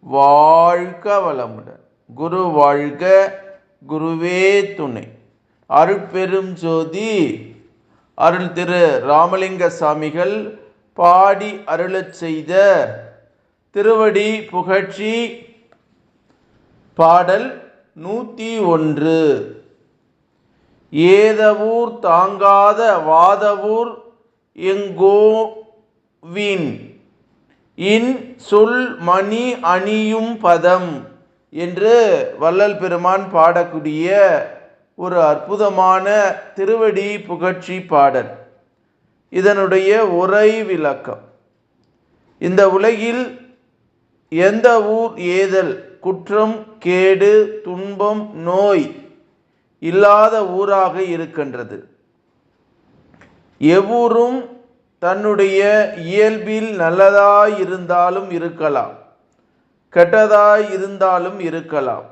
வாழ்க வளமுடன். குரு வாழ்க குருவே துணை. அருட்பெரும் ஜோதி அருள் திரு ராமலிங்க சாமிகள் பாடி அருளச் செய்த திருவடி புகழ்ச்சி பாடல் நூற்றி ஒன்று. ஏதவூர் தாங்காத வாதவூர் எங்கோவின் இன் சொல் மணி அணியும் பதம் என்று வள்ளல் பெருமான் பாடக்கூடிய ஒரு அற்புதமான திருவடி புகழ்ச்சி பாடல். இதனுடைய உரை விளக்கம். இந்த உலகில் எந்த ஊர் ஏதல் குற்றம் கேடு துன்பம் நோய் இல்லாத ஊராக இருக்கின்றது. எவ்வூரும் தன்னுடைய இயல்பில் நல்லதாய் இருந்தாலும் இருக்கலாம் கெட்டதாய் இருந்தாலும் இருக்கலாம்.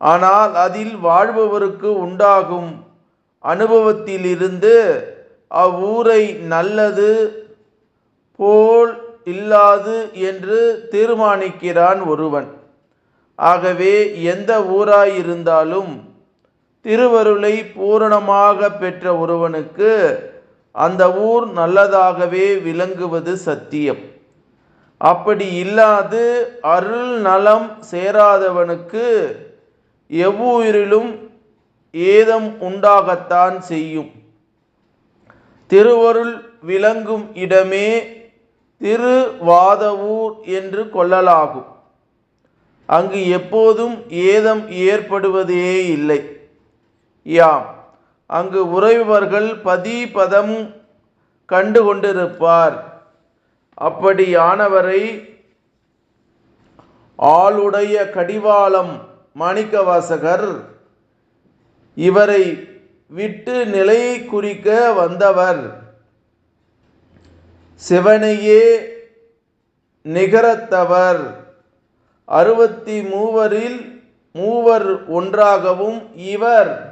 ஆனால் அதில் வாழ்பவருக்கு உண்டாகும் அனுபவத்திலிருந்து அவ்வூரை நல்லது போல் இல்லாது என்று தீர்மானிக்கிறான் ஒருவன். ஆகவே எந்த ஊராயிருந்தாலும் திருவருளை பூரணமாக பெற்ற ஒருவனுக்கு அந்த ஊர் நல்லதாகவே விளங்குவது சத்தியம். அப்படி இல்லாது அருள் நலம் சேராதவனுக்கு எவ்வுயிரிலும் ஏதம் உண்டாகத்தான் செய்யும். திருவருள் விளங்கும் இடமே திருவாதவூர் என்று கொள்ளலாகும். அங்கு எப்போதும் ஏதம் ஏற்படுவதே இல்லை. யாம். அங்கு உறைபவர்கள் பதி பதம் கண்டு கொண்டிருப்பார் அப்படியானவரை ஆளுடைய கடிவாளம் மாணிக்கவாசகர் இவரை விட்டு நிலை குறிக்க வந்தவர். சிவனையே நிகரத்தவர். அறுபத்தி மூவரில் மூவர் ஒன்றாகவும் இவர்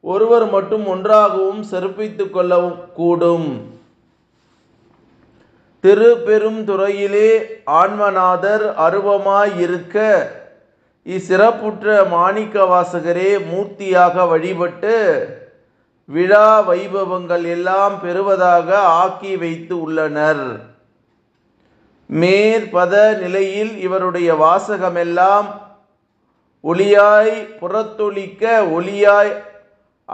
ஒருவர் மட்டும் ஒன்றாகவும் சிறப்பித்துக் கொள்ளவும் கூடும். திரு பெரும் துறையிலே ஆன்மநாதர் அருவமாய் இருக்க இச்சிறப்புற்ற மாணிக்க வாசகரே மூர்த்தியாக வழிபட்டு விழா வைபவங்கள் எல்லாம் பெறுவதாக ஆக்கி வைத்து உள்ளனர். மேற்பத நிலையில் இவருடைய வாசகமெல்லாம் ஒளியாய் புறத்தொழிக்க ஒளியாய்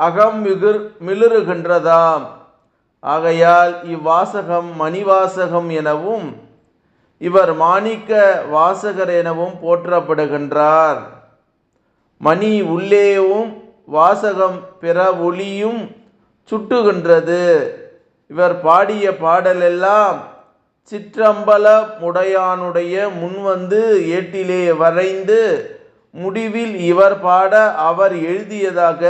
அகம் மிகுர் மிளிருகின்றதாம். ஆகையால் இவ்வாசகம் மணிவாசகம் எனவும் இவர் மாணிக்க வாசகர் எனவும் போற்றப்படுகின்றார். மணி உள்ளேயும் வாசகம் பிற ஒளியும் சுட்டுகின்றது. இவர் பாடிய பாடலெல்லாம் சிற்றம்பல முடையானுடைய முன்வந்து ஏட்டிலே வரைந்து முடிவில் இவர் பாட அவர் எழுதியதாக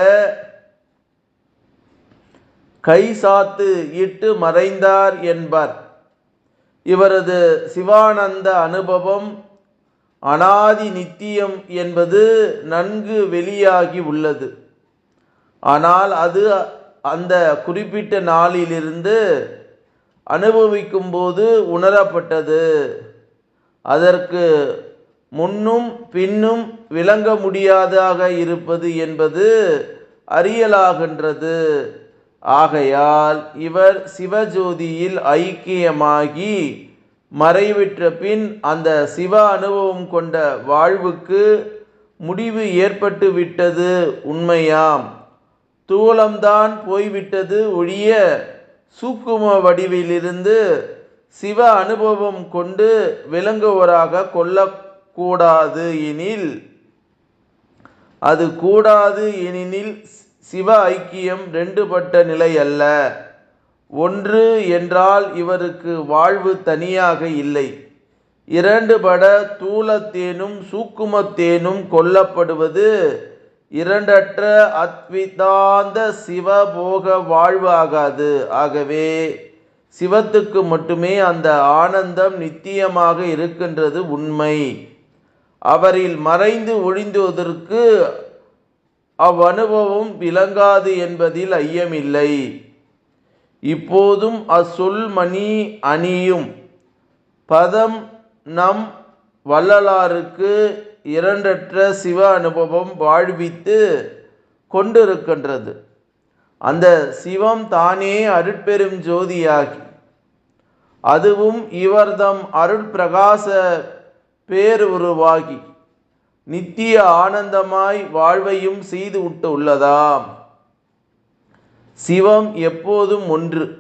கை சாத்து இட்டு மறைந்தார் என்பர். இவரது சிவானந்த அனுபவம் அனாதி நித்தியம் என்பது நன்கு வெளியாகி உள்ளது. ஆனால் அது அந்த குறிப்பிட்ட நாளிலிருந்து அனுபவிக்கும் போது உணரப்பட்டது. அதற்கு முன்னும் பின்னும் விளங்க முடியாதாக இருப்பது என்பது அறியலாகின்றது. ஆகையால் இவர் சிவஜோதியில் ஐக்கியமாகி மறைவிற்ற பின் அந்த சிவ அனுபவம் கொண்ட வாழ்வுக்கு முடிவு ஏற்பட்டு விட்டது உண்மையாம். தூளம்தான் போய்விட்டது ஒழிய சூக்கும வடிவிலிருந்து சிவ அனுபவம் கொண்டு விளங்குவராக கொள்ளக்கூடாது எனில் அது கூடாது எனினில் சிவ ஐக்கியம் ரெண்டுபட்ட நிலை அல்ல. ஒன்று என்றால் இவருக்கு வாழ்வு தனியாக இல்லை. இரண்டுபட தூலத்தேனும் சூக்குமத்தேனும் கொல்லப்படுவது இரண்டற்ற அத்விதாந்த சிவபோக வாழ்வு ஆகாது. ஆகவே சிவத்துக்கு மட்டுமே அந்த ஆனந்தம் நித்தியமாக இருக்கின்றது உண்மை. அவரில் மறைந்து ஒழிந்துவதற்கு அவ்வனுபவம் விளங்காது என்பதில் ஐயமில்லை. இப்போதும் அச்சொல் மணி அணியும். பதம் நம் வள்ளலாருக்கு இரண்டற்ற சிவ அனுபவம் வாழ்வித்து கொண்டிருக்கின்றது. அந்த சிவம் தானே அருட்பெரும் ஜோதியாகி அதுவும் இவர்தம் அருட்பிரகாச பேருருவாகி. நித்திய ஆனந்தமாய் வாழ்வையும் செய்து விட்டு உள்ளதாம். சிவம் எப்போதும் ஒன்று.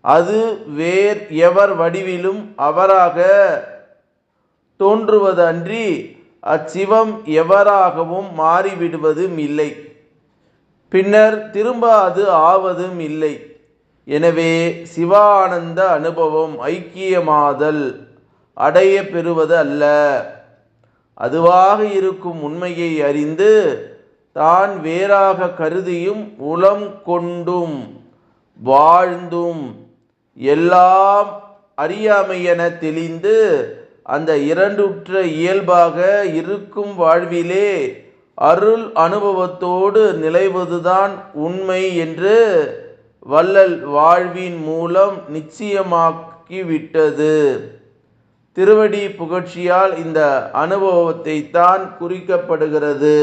அது வேர் எவர் வடிவிலும் அவராக தோன்றுவதன்றி அச்சிவம் எவராகவும் மாறிவிடுவதும் இல்லை. பின்னர் திரும்ப அது ஆவதும் இல்லை. எனவே சிவானந்த அனுபவம் ஐக்கியமாதல் அடைய பெறுவது அல்ல. அதுவாக இருக்கும் உண்மையை அறிந்து தான் வேறாக கருதியும் உளம் கொண்டும் வாழ்ந்தும் எல்லாம் அறியாமையென தெளிந்து அந்த இரண்டுற்ற இயல்பாக இருக்கும் வாழ்விலே அருள் அனுபவத்தோடு நிலைவதுதான் உண்மை என்று வள்ளல் வாழ்வின் மூலம் நிச்சயமாக்கிவிட்டது. திருவடி புகழ்ச்சியால் இந்த அனுபவத்தை தான் குறிக்கப்படுகிறது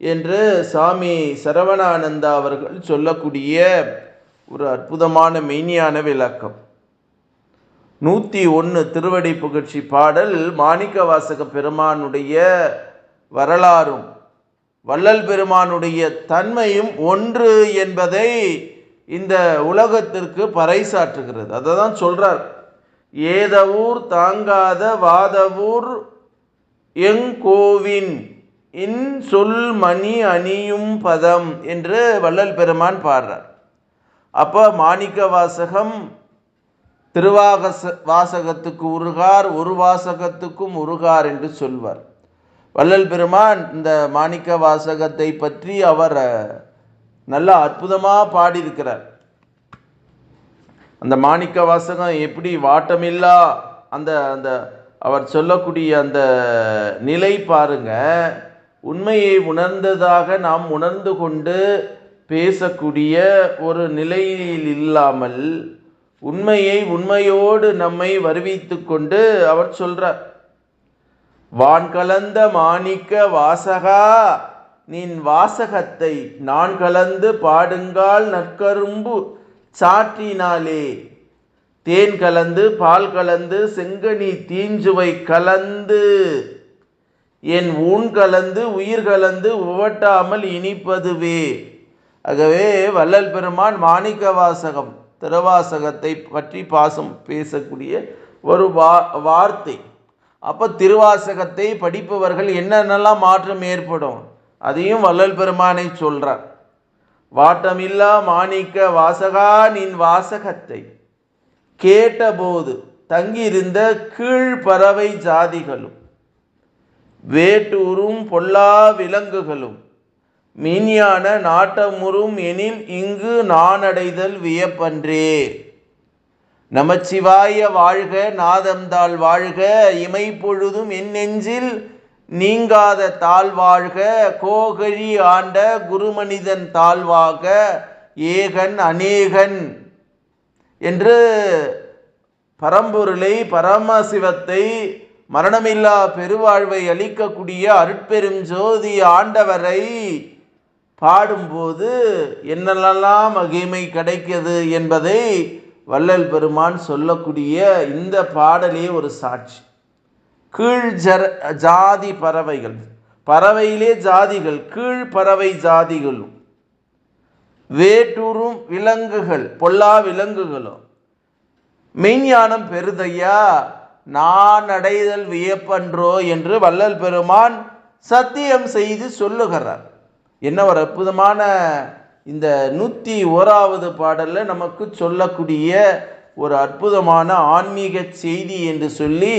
என்று சாமி சரவணானந்தா அவர்கள் சொல்லக்கூடிய ஒரு அற்புதமான மெய்ஞான விளக்கம். நூற்றி ஒன்று திருவடி புகழ்ச்சி பாடல் மாணிக்க வாசக பெருமானுடைய வரலாறும் வள்ளல் பெருமானுடைய தன்மையும் ஒன்று என்பதை இந்த உலகத்திற்கு பறைசாற்றுகிறது. அதை தான் சொல்கிறார் ஏதவூர் தாங்காத வாதவூர் எங்கோவின் இன் சொல் மணி அணியும் பதம் என்று வள்ளல் பெருமான் பாடுறார். அப்போ மாணிக்க வாசகம் திருவாகச வாசகத்துக்கு உருகார் ஒரு வாசகத்துக்கும் உருகார் என்று சொல்வார். வள்ளல் பெருமான் இந்த மாணிக்க வாசகத்தை பற்றி அவர் நல்லா அற்புதமாக பாடியிருக்கிறார். அந்த மாணிக்க வாசகம் எப்படி வாட்டமில்லா அந்த அந்த அவர் சொல்லக்கூடிய அந்த நிலை பாருங்க. உண்மையை உணர்ந்ததாக நாம் உணர்ந்து கொண்டு பேசக்கூடிய ஒரு நிலையில் இல்லாமல் உண்மையை உண்மையோடு நம்மை வருவித்து கொண்டு அவர் சொல்றார். வான் கலந்த மாணிக்க வாசகா நின் வாசகத்தை நான் கலந்து பாடுங்கால் நற்கரும்பு சாற்றினாலே. தேன் கலந்து பால் கலந்து செங்கனி தீஞ்சுவை கலந்து. என் ஊன் கலந்து உயிர் கலந்து உவட்டாமல் இனிப்பதுவே. ஆகவே வள்ளல் பெருமான் மாணிக்க வாசகம் திருவாசகத்தை பற்றி பாசம் பேசக்கூடிய ஒரு வா வார்த்தை. அப்போ திருவாசகத்தை படிப்பவர்கள் என்னென்னலாம் மாற்றம் ஏற்படும்? அதையும் வள்ளல் பெருமானை சொல்கிறார் வாட்டமில்லா மாணிக்க வாசகா நின் வாசகத்தை கேட்டபோது தங்கியிருந்த கீழ்பறவை ஜாதிகளும் வேட்டூரும் பொல்லா விலங்குகளும் மீன்யான நாட்டமுறும் எனில் இங்கு நானடைதல் வியப்பன்றே. நமச்சிவாய வாழ்க நாதம்தாள் வாழ்க இமை பொழுதும் என் நெஞ்சில் நீங்காத தாழ்வாழ்க கோகழி ஆண்ட குருமனிதன் தாழ்வாக ஏகன் அநேகன் என்று பரம்பொருளை பரமசிவத்தை மரணமில்லா பெருவாழ்வை அளிக்கக்கூடிய அருட்பெரும் ஜோதி ஆண்டவரை பாடும்போது என்னெல்லாம் மகிமை கிடைக்கிறது என்பதை வள்ளல் பெருமான் சொல்லக்கூடிய இந்த பாடலே ஒரு சாட்சி. கீழ் ஜர ஜாதி பறவைகள். பறவையிலே ஜாதிகள் கீழ் பறவை ஜாதிகளும் வேட்டூரும் விலங்குகள் பொல்லா விலங்குகளும் மெய்ஞானம் பெருதையா நான் அடைதல் வியப்பன்றோ என்று வள்ளல் பெருமான் சத்தியம் செய்து சொல்லுகிறார். என்ன ஒரு அற்புதமான இந்த நூற்றி ஓராவது பாடலில் நமக்கு சொல்லக்கூடிய ஒரு அற்புதமான ஆன்மீக செய்தி என்று சொல்லி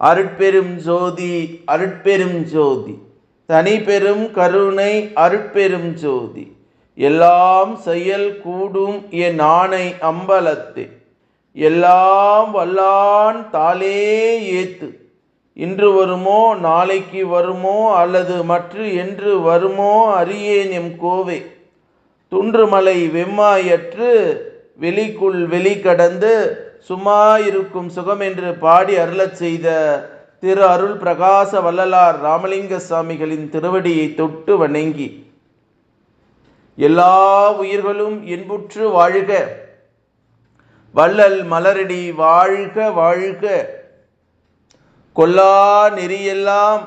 அருட்பெரும் ஜோதி அருட்பெரும் ஜோதி. தனி பெரும் கருணை அருட்பெரும் ஜோதி. எல்லாம் செயல் கூடும் என் ஆணை அம்பலத்தே. எல்லாம் வல்லான் தாளே ஏத்து. இன்று வருமோ நாளைக்கு வருமோ அல்லது மற்ற என்று வருமோ அறியேன் எம் கோவே. துன்றுமலை வெம்மாயற்று வெளிக்குள் வெளி கடந்து சும்மா இருக்கும் சுகம் என்று பாடி அருளச் செய்த திரு அருள் பிரகாச வள்ளலார் ராமலிங்க சுவாமிகளின் திருவடியை தொட்டு வணங்கி எல்லா உயிர்களும் இன்புற்று வாழ்க. வள்ளல் மலரடி வாழ்க வாழ்க. கொல்லா நெறியெல்லாம்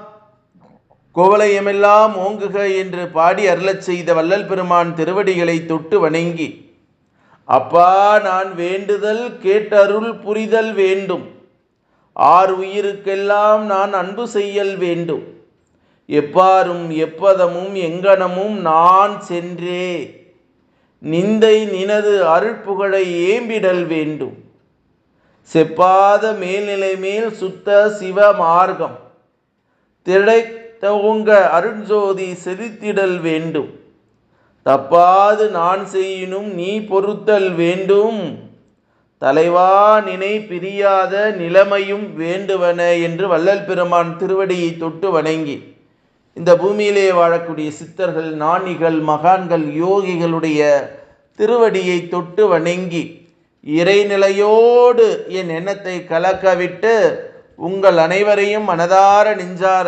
கோவலயமெல்லாம் ஓங்குக என்று பாடி அருளச் செய்த வள்ளல் பெருமான் திருவடிகளை தொட்டு வணங்கி அப்பா நான் வேண்டுதல் கேட்டருள் புரிதல் வேண்டும். ஆறு உயிருக்கெல்லாம் நான் அன்பு செய்யல் வேண்டும். எப்பாரும் எப்பதமும் எங்கனமும் நான் சென்றே. நிந்தை நினது அருட்புகழை ஏம்பிடல் வேண்டும். செப்பாத மேல்நிலை மேல் சுத்த சிவ மார்க்கம். திளைத்தவுங்க அருட்ஜோதி செலுத்திடல் வேண்டும். தப்பாது நான் செய்யினும் நீ பொறுத்தல் வேண்டும். தலைவா நினை பிரியாத நிலைமையும் வேண்டுவன என்று வள்ளல் பெருமான் திருவடியை தொட்டு வணங்கி இந்த பூமியிலே வாழக்கூடிய சித்தர்கள் நாணிகள் மகான்கள் யோகிகளுடைய திருவடியை தொட்டு வணங்கி இறைநிலையோடு என் எண்ணத்தை கலக்கவிட்டு உங்கள் அனைவரையும் மனதார நெஞ்சார